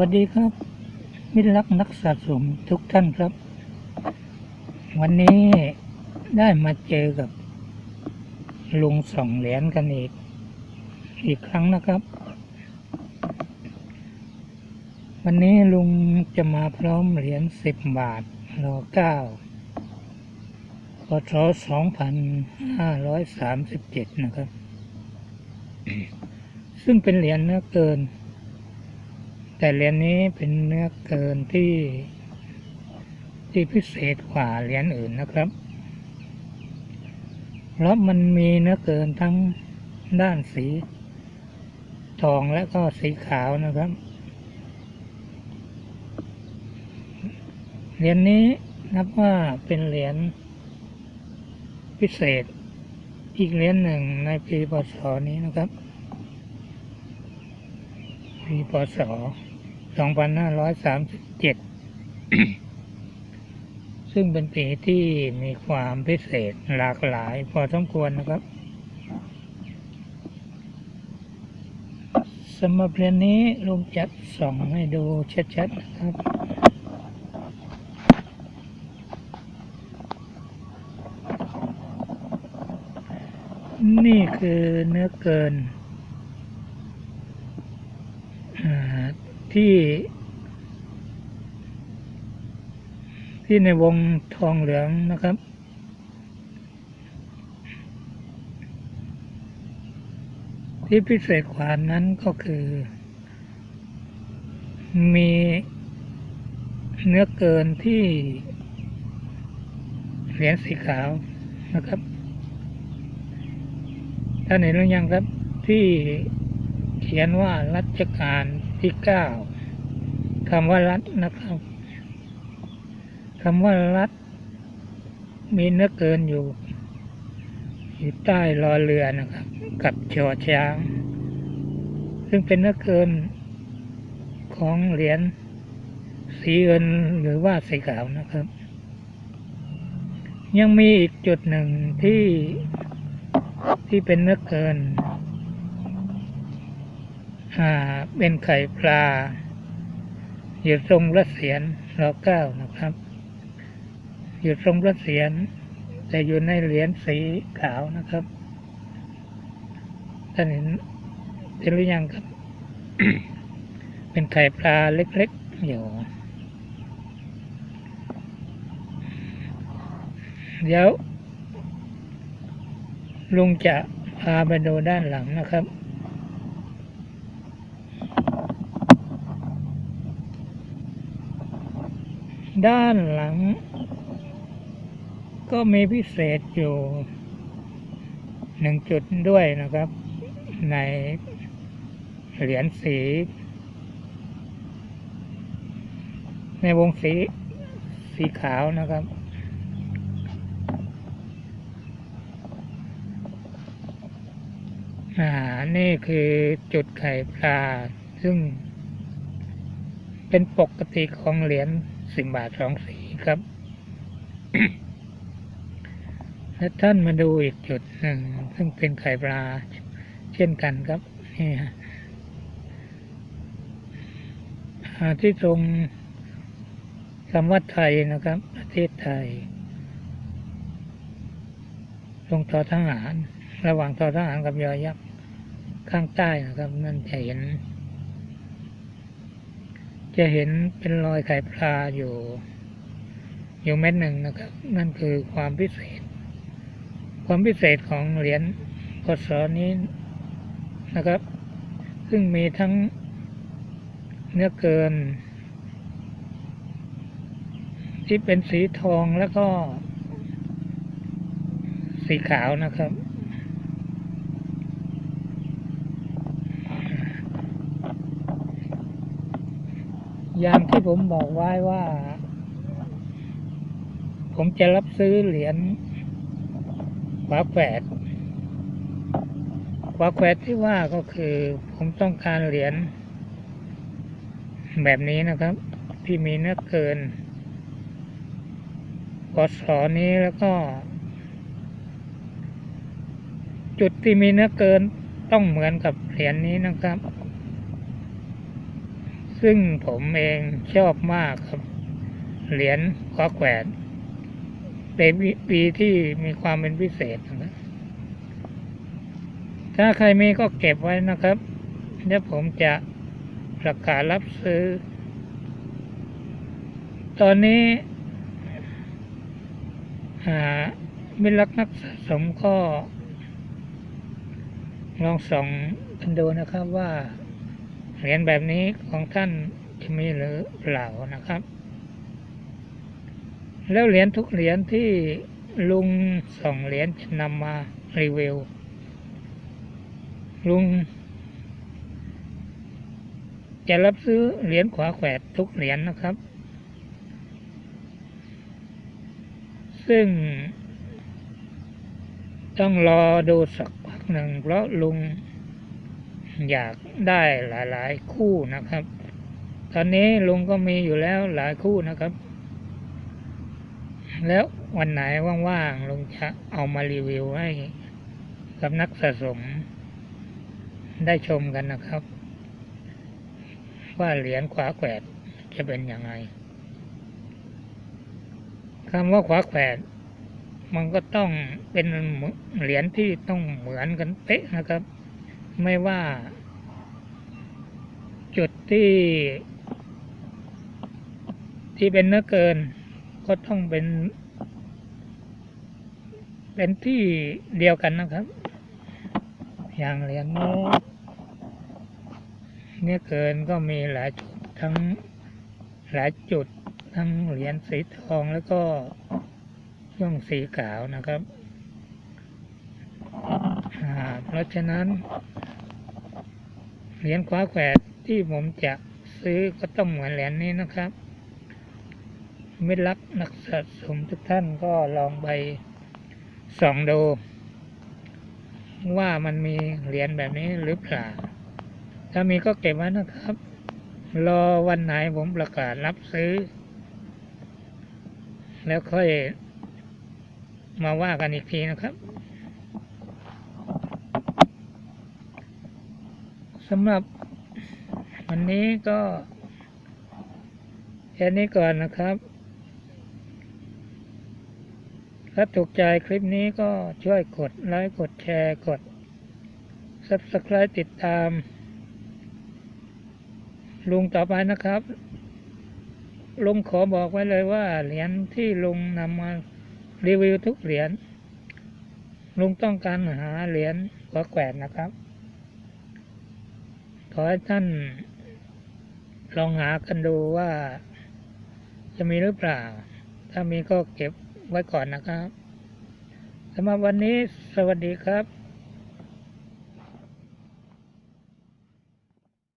วัสดีครับ มิตรรักนักสะสมทุกท่านครับ วันนี้ได้มาเจอกับ ลุงสองเหรียญกันอีก อีกครั้งนะครับ วันนี้ลุงจะมาพร้อมเหรียญสิบบาทรอเก้าพศสองพันห้าร้อยสามสิบเจ็ดนะครับ ซึ่งเป็นเหรียญเนื้อเกิน แต่เหรียญนี้เป็นเนื้อเกินที่ที่พิเศษกว่าเหรียญอื่นนะครับ เพราะมันมีเนื้อเกินทั้งด้านสี ทองและก็สีขาวนะครับ เหรียญนี้นับว่าเป็นเหรียญพิเศษอีกเหรียญหนึ่งในปีพศนี้นะครับ ปีพศ 2537ซึ่งเป็นปีที่มีความพิเศษหลากหลายพอสมควรนะครับสำหรับเรียนนี้ลุงจัดส่องให้ดูชัดๆนะครับนี่คือเนื้อเกิน อ่า ที่ ที่ในวงทองเหลืองนะครับ ที่พิเศษกว่านั้นก็คือ มีเนื้อเกินที่เหรียญสีขาวนะครับท่านเห็นหรือยังครับที่เขียนว่ารัชกาล ที่เก้าคำว่ารัฐนะครับคำว่ารัฐมีเนื้อเกินอยู่ อยู่ใต้รอเรือนะครับ กับชอช้าง ซึ่งเป็นเนื้อเกินของเหรียญสีเงินหรือว่าสีขาวนะครับ ยังมีอีกจุดหนึ่งที่ที่เป็นเนื้อเกิน เป็นไข่ปลา อยู่ทรงรัเสียนรอเก้านะครับ อยู่ทรงรัเสียน แต่อยู่ในเหรียญสีขาวนะครับท่านเห็นเห็นหรือยังครับ เป็นไข่ปลาเล็กๆอยู่ เดี๋ยวลุงจะพาไปดูด้านหลังนะครับ ด้านหลัง ก็มีพิเศษอยู่หนึ่งจุดด้วยนะครับ ในเหรียญสี ในวงสีสีขาวนะครับ อ่า นี่คือจุดไข่ปลา ซึ่งเป็นปกติของเหรียญ สิบบาทสองสีครับ และท่านมาดูอีกจุดหนึ่ง ซึ่งเป็นไข่ปลา เช่นกันครับ นี่ฮะที่ตรงคำว่าไทยนะครับ ประเทศไทย ตรงทอทหาร ระหว่างทอทหารกับยอยักษ์ข้างใต้นะครับ นั่นจะเห็น จะเห็นเป็นรอยไข่ปลาอยู่อยู่เม็ดหนึ่งนะครับ นั่นคือความพิเศษ ความพิเศษของเหรียญพศนี้นะครับ ซึ่งมีทั้งเนื้อเกิน ที่เป็นสีทองแล้วก็สีขาวนะครับ อย่างที่ผมบอกไว้ว่า ผมจะรับซื้อเหรียญฝาแฝดฝาแฝดที่ว่าก็คือ ผมต้องการเหรียญแบบนี้นะครับ ที่มีเนื้อเกินพศนี้แล้วก็ จุดที่มีเนื้อเกินต้องเหมือนกับเหรียญนี้นะครับ ซึ่งผมเองชอบมากครับ เหรียญคว้าแขวนเป็นปีที่มีความเป็นพิเศษนะครับถ้าใครมีก็เก็บไว้นะครับเดี๋ยวผมจะประกาศรับซื้อ ตอนนี้มิตรรักนักสะสมก็ ลองส่องกันดูนะครับว่า เหรียญแบบนี้ของท่านจะมีหรือเปล่านะครับ แล้วเหรียญทุกเหรียญที่ลุงส่องเหรียญจะนำมารีวิว ลุง จะรับซื้อเหรียญขวาแขวดทุกเหรียญนะครับ ซึ่ง ต้องรอดูสักพักหนึ่งเพราะลุง อยากได้หลาย ๆ คู่นะครับ ตอนนี้ลุงก็มีอยู่แล้วหลายคู่นะครับ แล้ววันไหนว่าง ๆ ลุงจะเอามารีวิวให้กับนักสะสม ได้ชมกันนะครับ ว่าเหรียญขวาแขวดจะเป็นยังไงคำว่าขวาแขวดมันก็ต้องเป็นเหรียญที่ต้องเหมือนกันเป๊ะนะครับ ไม่ว่า จุดที่ ที่เป็นเนื้อเกิน ก็ต้องเป็น เป็นที่เดียวกันนะครับ อย่างเหรียญนี้เนื้อเกินก็มีหลายจุดทั้งหลายจุดทั้งเหรียญสีทองแล้วก็ช่วงสีขาวนะครับ เพราะฉะนั้น เหรียญคว้าแขวดที่ผมจะซื้อก็ต้องเหมือนเหรียญนี้นะครับมิตรรักนักสะสมทุกท่านก็ลองไปส่องดู ว่ามันมีเหรียญแบบนี้หรือเปล่า ถ้ามีก็เก็บไว้นะครับ รอวันไหนผมประกาศรับซื้อ แล้วค่อยมาว่ากันอีกทีนะครับ สำหรับวันนี้ก็แค่นี้ก่อนนะครับ ถ้าถูกใจคลิปนี้ก็ช่วยกดไลค์ กดแชร์ กด Subscribe ติดตาม ลุงต่อไปนะครับ ลุงขอบอกไว้เลยว่า เหรียญที่ลุงนำมารีวิวทุกเหรียญลุงต้องการหาเหรียญหัวแกวนนะครับ ขอให้ท่านลองหากันดูว่า จะมีหรือเปล่า ถ้ามีก็เก็บไว้ก่อนนะครับสำหรับวันนี้สวัสดีครับ